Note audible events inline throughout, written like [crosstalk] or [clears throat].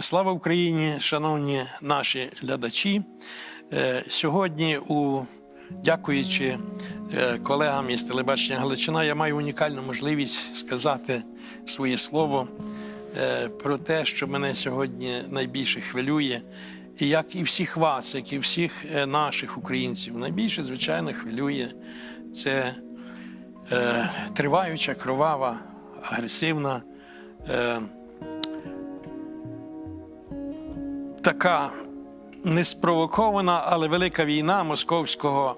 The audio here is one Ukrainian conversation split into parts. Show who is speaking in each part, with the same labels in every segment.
Speaker 1: Слава Україні, шановні наші глядачі. Е, Сьогодні, у дякуючи е, колегам із телебачення Галичина, я маю унікальну можливість сказати своє слово е, про те, що мене сьогодні найбільше хвилює. І як і всіх вас, як і всіх наших українців, найбільше, звичайно, хвилює це триваюча, кровава, агресивна. Така неспровокована, але велика війна московського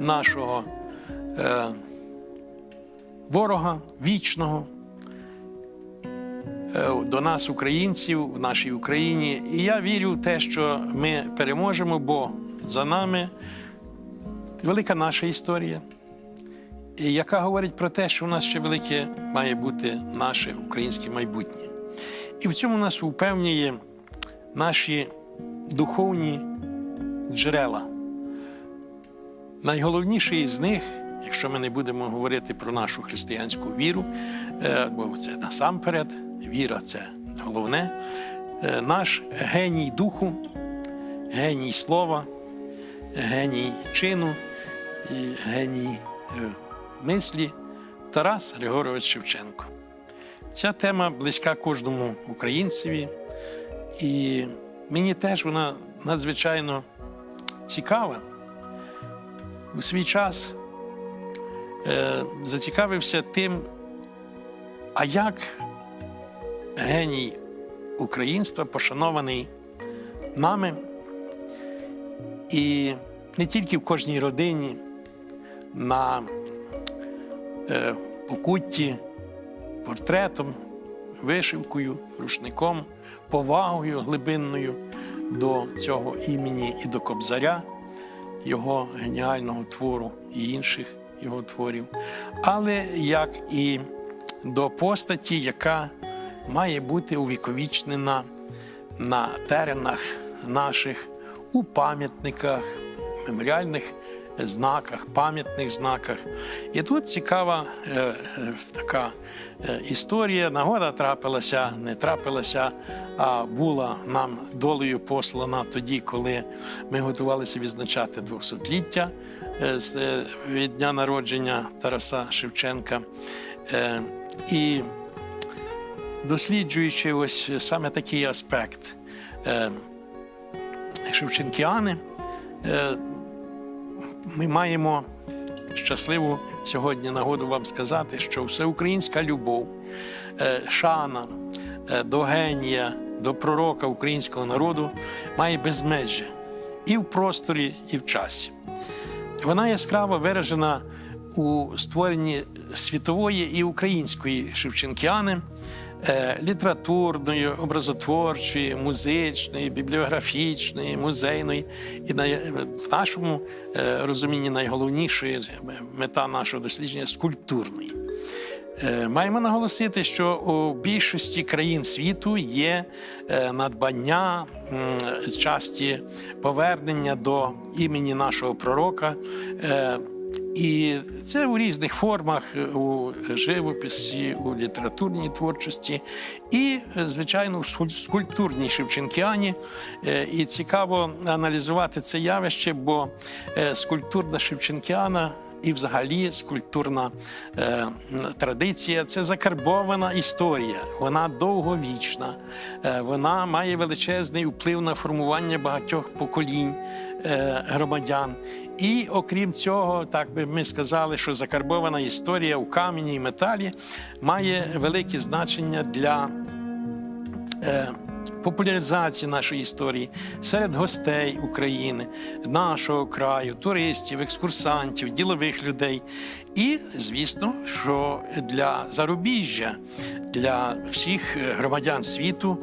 Speaker 1: нашого е, ворога вічного е, до нас, українців, в нашій Україні. І я вірю в те, що ми переможемо, бо за нами велика наша історія, яка говорить про те, що у нас ще велике має бути наше українське майбутнє. І в цьому нас упевнює наші духовні джерела. Найголовніший з них, якщо ми не будемо говорити про нашу християнську віру, е, бо це насамперед, віра це головне, е, наш геній духу, геній слова, геній чину геній е, мислі Тарас Григорович Шевченко. Ця тема близька кожному українцеві. І мені теж вона надзвичайно цікава. У свій час е, зацікавився тим, а як геній українства пошанований нами, і не тільки в кожній родині, на е, покутті, портретом, вишивкою, рушником, повагою глибинною до цього імені і до Кобзаря, його геніального твору і інших його творів, але як і до постаті, яка має бути увіковічнена на теренах наших у пам'ятниках, меморіальних знаках, пам'ятних знаках. І тут цікава е, е, така е, історія. Нагода трапилася, не трапилася, а була нам долею послана тоді, коли ми готувалися відзначати 200-ліття е, від дня народження Тараса Шевченка. Е, і досліджуючи ось саме такий аспект е, шевченкіани, ми маємо щасливу сьогодні нагоду вам сказати, що всеукраїнська любов, е, шана е, до генія, до пророка українського народу має безмежжя і в просторі, і в часі. Вона яскраво виражена у створенні світової і української Шевченкіани, літературної, образотворчої, музичної, бібліографічної, музейної. І на- в нашому е, розумінні найголовнішої мета нашого дослідження скульптурної. Е, Маємо наголосити, що у більшості країн світу є е, надбання часті повернення до імені нашого пророка. І це у різних формах, е, у живописі, у літературній творчості і, е, звичайно, в скульптурній Шевченкіані. Е, І цікаво аналізувати це явище, бо скульптурна Шевченкіана і взагалі скульптурна традиція це закарбована історія. Вона довговічна, вона має величезний вплив на формування багатьох поколінь громадян. І окрім цього, так би ми сказали, що закарбована історія у камені і металі має велике значення для е, популяризації нашої історії серед гостей України, нашого краю, туристів, екскурсантів, ділових людей. І, звісно, що для зарубіжжя, для всіх громадян світу.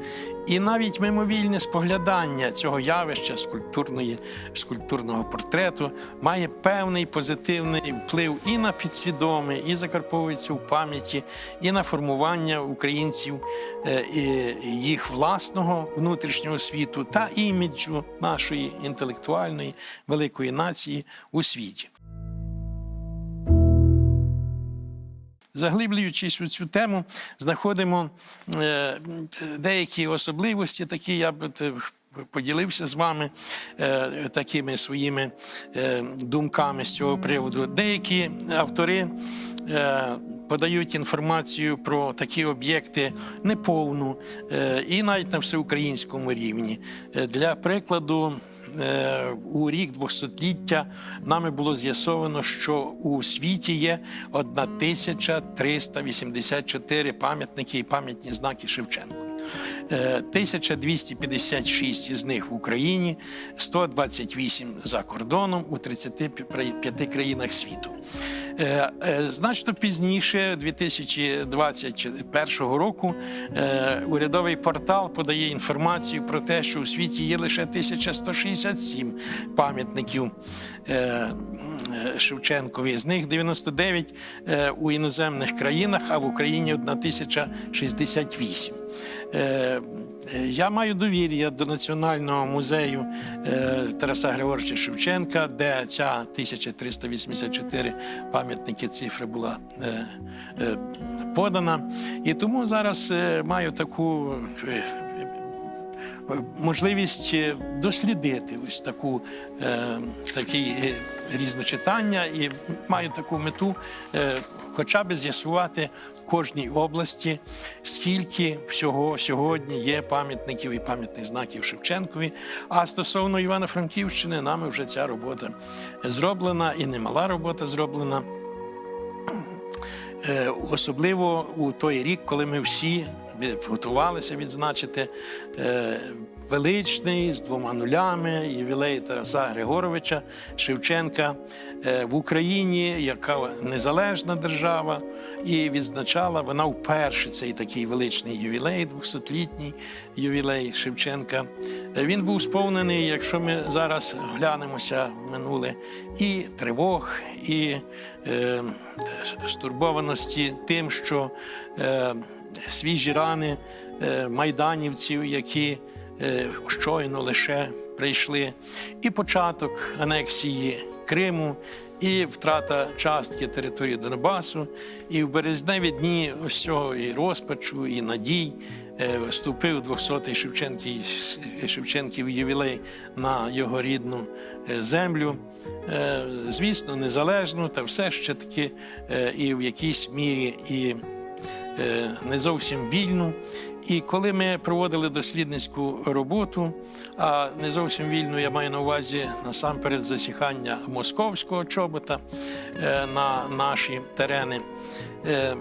Speaker 1: І навіть мимовільне споглядання цього явища скульптурної, скульптурного портрету має певний позитивний вплив і на підсвідоме, і закарповується у пам'яті, і на формування українців е, і їх власного внутрішнього світу та іміджу нашої інтелектуальної великої нації у світі. Заглиблюючись у цю тему, знаходимо е, деякі особливості, такі я б поділився з вами е, такими своїми е, думками з цього приводу. Деякі автори е, подають інформацію про такі об'єкти неповну е, і навіть на всеукраїнському рівні. Е, Для прикладу, е, у рік 200-ліття нами було з'ясовано, що у світі є 1384 пам'ятники і пам'ятні знаки Шевченка. Е, 1256 із них в Україні, 128 за кордоном у 35 країнах світу. Е, е, Значно пізніше, 2021 року, е, урядовий портал подає інформацію про те, що у світі є лише 1167 пам'ятників е, е, Шевченкові. З них 99 е, у іноземних країнах, а в Україні 1068. Е, е, Я маю довір'я до Національного музею е, Тараса Григоровича Шевченка, де ця 1384 пам'ятники цифра була подана. І тому зараз маю таку. Можливість дослідити ось таку такі різночитання і маю таку мету, хоча б з'ясувати кожній області, скільки всього сьогодні є пам'ятників і пам'ятних знаків Шевченкові. А стосовно Івано-Франківщини, нами вже ця робота зроблена і немала робота зроблена. Е, Особливо у той рік, коли ми всі готувалися відзначити е, величний з двома нулями ювілей Тараса Григоровича Шевченка е, в Україні, яка незалежна держава, і відзначала вона вперше цей такий величний ювілей, 200-літній ювілей Шевченка. Е, Він був сповнений, якщо ми зараз глянемося в минуле, і тривог, і е, стурбованості тим, що е, свіжі рани е, майданівців, які е, щойно лише прийшли, і початок анексії Криму, і втрата частки території Донбасу, і в березневі дні ось цього і розпачу, і надій. е, Вступив 200-й Шевченків, Шевченків ювілей на його рідну землю. Звісно, незалежну, та все ще таки і в якійсь мірі і не зовсім вільну. І коли ми проводили дослідницьку роботу, а не зовсім вільну, я маю на увазі насамперед засіхання московського чобота е, на наші терени. е,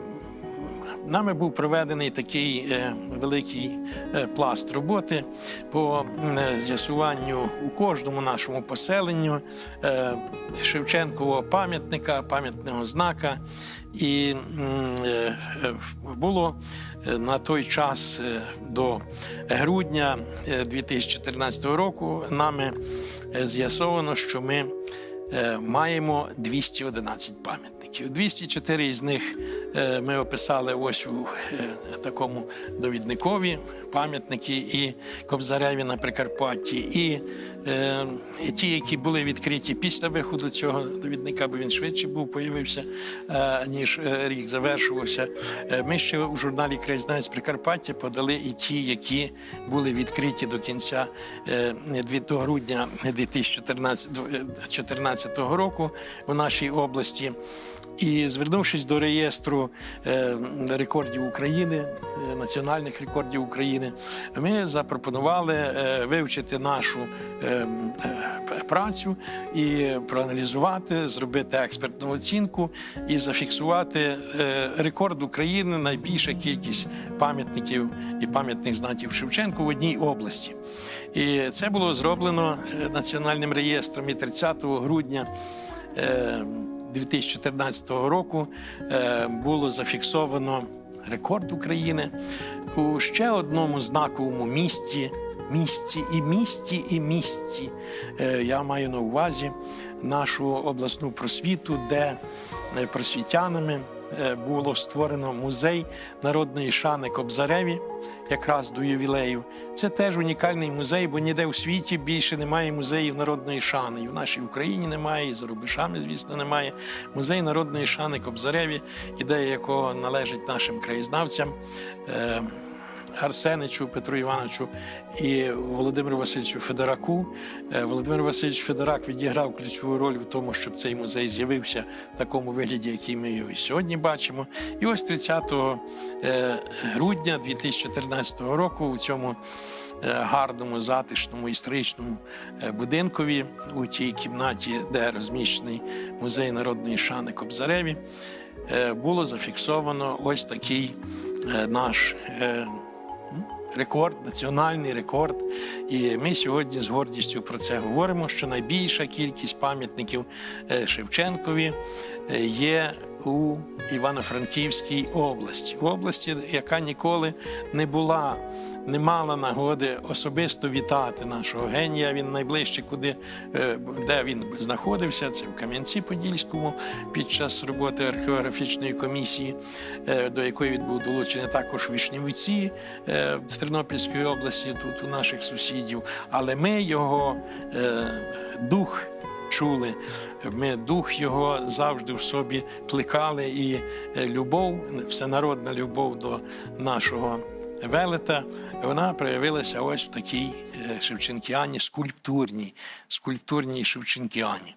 Speaker 1: Нами був проведений такий е, великий е, пласт роботи по е, з'ясуванню у кожному нашому поселенню е, Шевченкового пам'ятника, пам'ятного знака. І е, е, було е, на той час до грудня е, 2014 року нами з'ясовано, що ми маємо 211 пам'ятників. 204 із них е, ми описали ось у е, такому довідникові пам'ятники і Кобзареві на Прикарпатті, і, е, ті, які були відкриті після виходу цього довідника, бо він швидше був, появився, ніж рік завершувався. Ми ще у журналі Краєзнавець Прикарпаття подали і ті, які були відкриті до кінця до грудня 2014 року у нашій області. І звернувшись до реєстру е, рекордів України, е, національних рекордів України, ми запропонували е, вивчити нашу працю і проаналізувати, зробити експертну оцінку і зафіксувати рекорд України найбільша кількість пам'ятників і пам'ятних знаків Шевченку в одній області. І це було зроблено національним реєстром і 30 грудня. Е, 2014 року е, було зафіксовано рекорд України у ще одному знаковому місті. Місці і місті, і місці. Е, Я маю на увазі нашу обласну просвіту, де е, просвітянами було створено музей народної шани Кобзареві, якраз до ювілею. Це теж унікальний музей, бо ніде у світі більше немає музеїв народної шани. І в нашій Україні немає, і за рубежами, звісно, немає. Музей народної шани Кобзареві, ідея якого належить нашим краєзнавцям. Арсеничу Петру Івановичу і Володимиру Васильовичу Федораку. Е, Володимир Васильович Федорак відіграв ключову роль в тому, щоб цей музей з'явився в такому вигляді, який ми його і сьогодні бачимо. І ось 30 е, грудня 2014 року у цьому е, гарному, затишному історичному будинкові у тій кімнаті, де розміщений музей народної шани Кобзареві, було зафіксовано ось такий наш. Рекорд, національний рекорд. І ми сьогодні з гордістю про це говоримо, що найбільша кількість пам'ятників е, Шевченкові е, є у Івано-Франківській області, області, яка ніколи не була, не мала нагоди особисто вітати нашого генія. Він найближче, куди е, де він знаходився, це в Кам'янці-Подільському під час роботи археографічної комісії, е, до якої він був долучений також в Вишнівці е, в Тернопільської області, тут у наших сусідів. Але ми його дух чули. Ми дух його завжди в собі плекали, і е, любов, всенародна любов до нашого велета, вона проявилася ось в такій е, Шевченкіані, скульптурній, скульптурній Шевченкіані.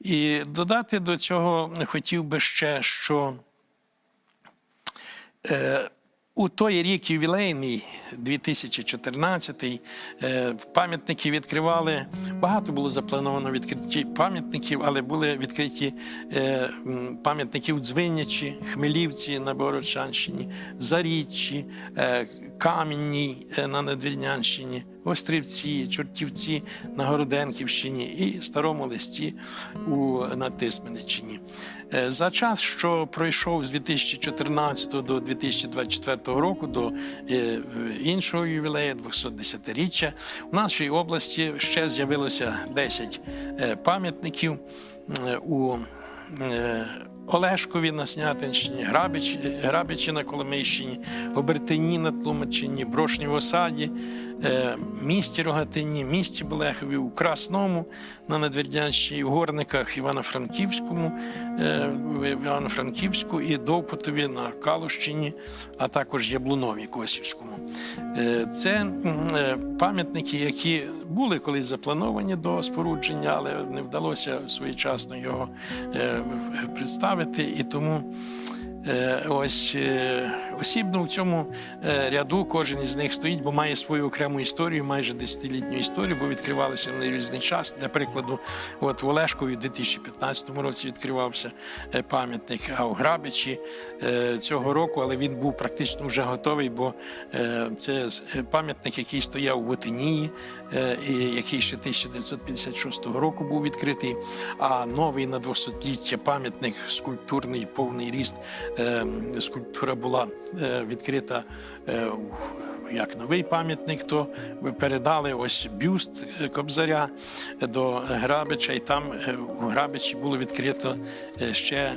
Speaker 1: І додати до цього хотів би ще, що е, у той рік ювілейний, 2014, е, пам'ятники відкривали. Багато було заплановано відкриті пам'ятників, але були відкриті е, пам'ятники у Дзвинячі, Хмелівці на Борочанщині, Заріччі, е, Кам'янній е, на Надвірнянщині, Острівці, Чортівці на Городенківщині і Старому Листі у на Е, За час, що пройшов з 2014 до 2024 року, до е, іншого ювілею, 210-річчя, у нашій області ще з'явилося 10 е, пам'ятників у Олешкові на Снятинщині, Грабичі, Грабичі на Коломийщині, Обертині на Тлумачині, Брошні в осаді, місті Рогатині, місті Болехові, у Красному на Надвірдянщині, в Горниках Івано-Франківському, е, в Івано-Франківську і Довпутові на Калущині, а також Яблунові Косівському. Е, Це е, пам'ятники, які були колись заплановані до спорудження, але не вдалося своєчасно його е, представити. І тому е, ось е, осібно в цьому е, ряду кожен із них стоїть, бо має свою окрему історію, майже десятилітню історію, бо відкривалися вони в різний час. Для прикладу, от в Олешкові у 2015 році відкривався е, пам'ятник, а у Грабичі е, цього року, але він був практично вже готовий, бо це пам'ятник, який стояв у Вотинії, і який ще 1956 року був відкритий. А новий на 200-ліття пам'ятник скульптурний повний ріст. Скульптура була відкрита е, як новий пам'ятник, то передали ось бюст е, Кобзаря до Грабича, і там е, у Грабичі було відкрито е, ще е,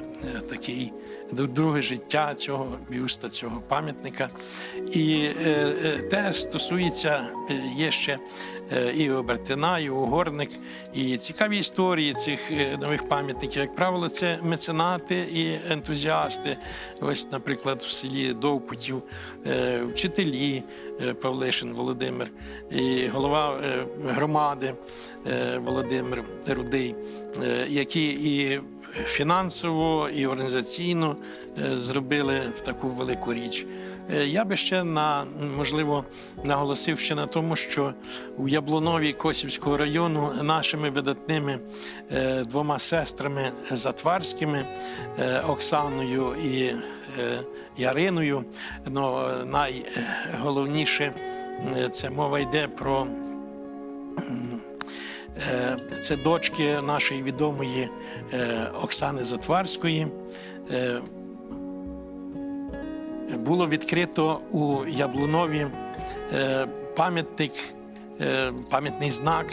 Speaker 1: такий друге життя цього бюста, цього пам'ятника. І е, е, те стосується е, є ще е, і Обертина, і Угорник, і цікаві історії цих е, нових пам'ятників. Як правило, це меценати і ентузіасти. Ось, наприклад, в селі Довпутів, е, вчителі е, Павлишин Володимир, і голова е, громади е, Володимир Рудий, е, які і фінансово, і організаційно е, зробили в таку велику річ. Е, Я би ще на можливо наголосив ще на тому, що у Яблунові Косівського району нашими видатними е, двома сестрами Затварськими е, Оксаною і Яриною. Ну, найголовніше це мова йде про Це дочки нашої відомої Оксани Затварської. Було відкрито у Яблунові е, пам'ятник, е, пам'ятний знак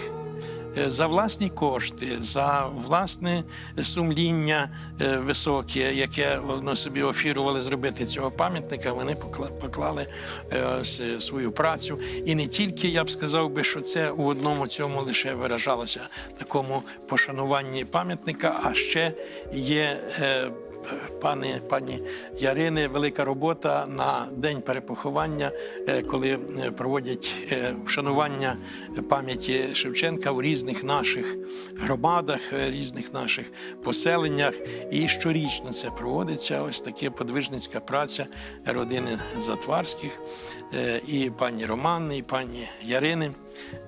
Speaker 1: за власні кошти, за власне сумління е, високе, яке воно собі офірували зробити цього пам'ятника, вони покла- поклали е, свою працю. І не тільки я б сказав би, що це у одному цьому лише виражалося такому пошануванні пам'ятника, а ще є. е, Пане пані Ярини, велика робота на день перепоховання, е, коли е, проводять е, вшанування пам'яті Шевченка у різних наших громадах, е, різних наших поселеннях. І щорічно це проводиться. Ось таке подвижницька праця родини Затварських е, і пані Романи, і пані Ярини.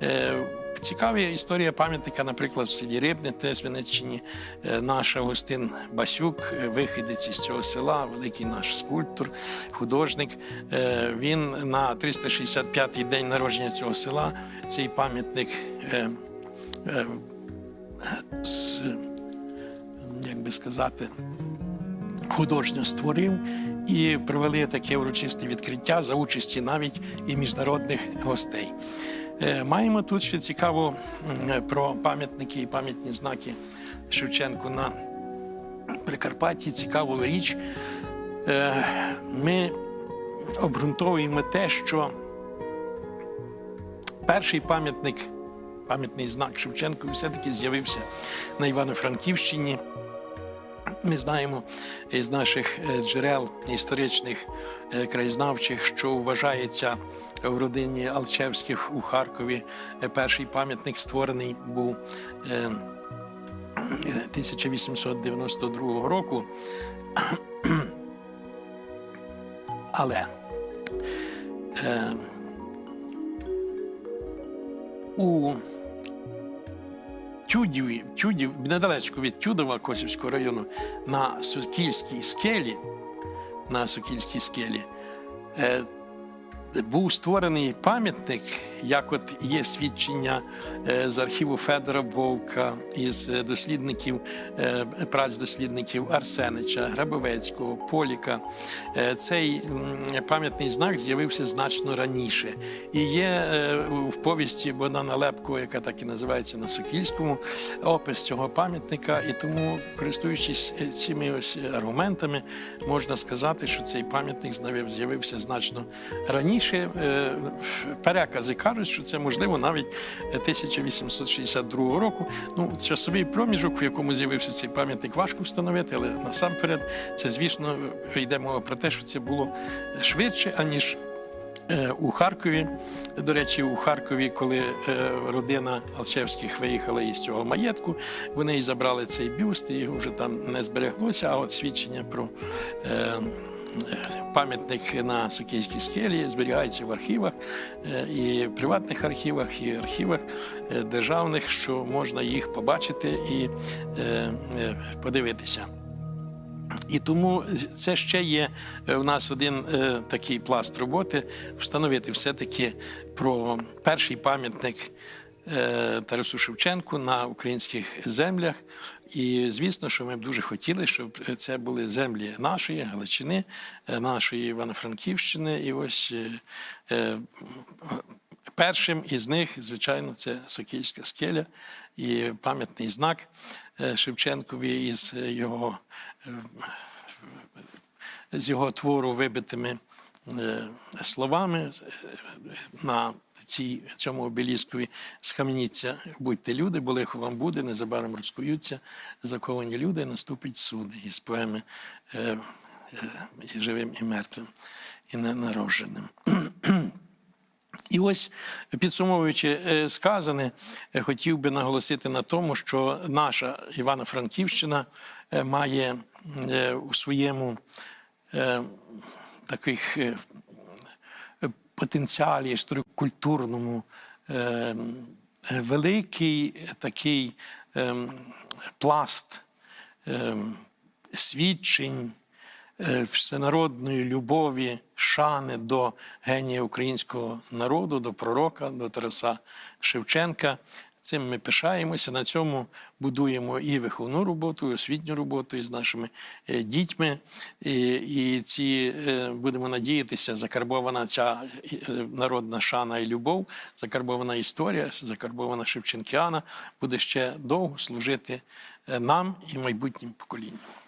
Speaker 1: Е, Цікава історія пам'ятника, наприклад, в селі Рибне, теж Вінниччині, Е, наш Августин Басюк, вихідець із цього села, великий наш скульптор, художник. Він на 365-й день народження цього села цей пам'ятник з, як би сказати, художньо створив і провели таке урочисте відкриття за участі навіть і міжнародних гостей. Е, Маємо тут ще цікаво про пам'ятники і пам'ятні знаки Шевченку на Прикарпатті. Цікаву річ. Е, Ми обґрунтовуємо те, що перший пам'ятник, пам'ятний знак Шевченку все-таки з'явився на Івано-Франківщині. Ми знаємо із наших е, джерел історичних е, краєзнавчих, що вважається в родині Алчевських у Харкові. е, Перший пам'ятник створений був е, 1892 року. [clears throat] Але у Тюдіві, Тюдів, недалечко від Тюдова Косівського району, на Сокільській скелі, на Сокільській скелі, е, був створений пам'ятник, як от є свідчення е, з архіву Федора Вовка, із е, дослідників, е, праць дослідників Арсенича, Грабовецького, Поліка. Цей пам'ятний знак з'явився значно раніше. І є в повісті Богдана Лепко, яка так і називається на Сокільському, опис цього пам'ятника. І тому, користуючись цими ось аргументами, можна сказати, що цей пам'ятник з'явився значно раніше. Е, Перекази кажуть, що це можливо навіть 1862 року. Ну, часовий проміжок, в якому з'явився цей пам'ятник, важко встановити, але насамперед це, звісно, йде мова про те, що це було швидше, аніж. Е, У Харкові, до речі, у Харкові, коли е, родина Алчевських виїхала із цього маєтку, вони і забрали цей бюст, і його вже там не збереглося. А от свідчення про е, е, пам'ятник на Сокільській скелі зберігається в архівах, е, і приватних архівах, і архівах е, державних, що можна їх побачити і е, подивитися. І тому це ще є у нас один такий пласт роботи встановити все-таки про перший пам'ятник Тарасу Шевченку на українських землях. І звісно, що ми б дуже хотіли, щоб це були землі нашої Галичини, е, нашої Івано-Франківщини. І ось е, е, Першим із них, звичайно, це Сокільська скеля і пам'ятний знак Шевченкові із його, з його твору вибитими словами на цій, цьому обеліскові схаменіться, будьте люди, бо лихо вам буде, незабаром розкуються, заковані люди, наступить суд із поеми е, е, і живим і мертвим, і ненародженим. [clears throat] І ось підсумовуючи е, сказане, е, хотів би наголосити на тому, що наша Івано-Франківщина е, має у своєму таких потенціалі історико-культурному е, великий такий е, пласт е, свідчень всенародної любові, шани до генія українського народу, до пророка, до Тараса Шевченка. Цим ми пишаємося. На цьому будуємо і виховну роботу, і освітню роботу із нашими е, дітьми. І, і ці е, будемо надіятися, закарбована ця е, народна шана і любов, закарбована історія, закарбована Шевченкіана буде ще довго служити нам і майбутнім поколінням.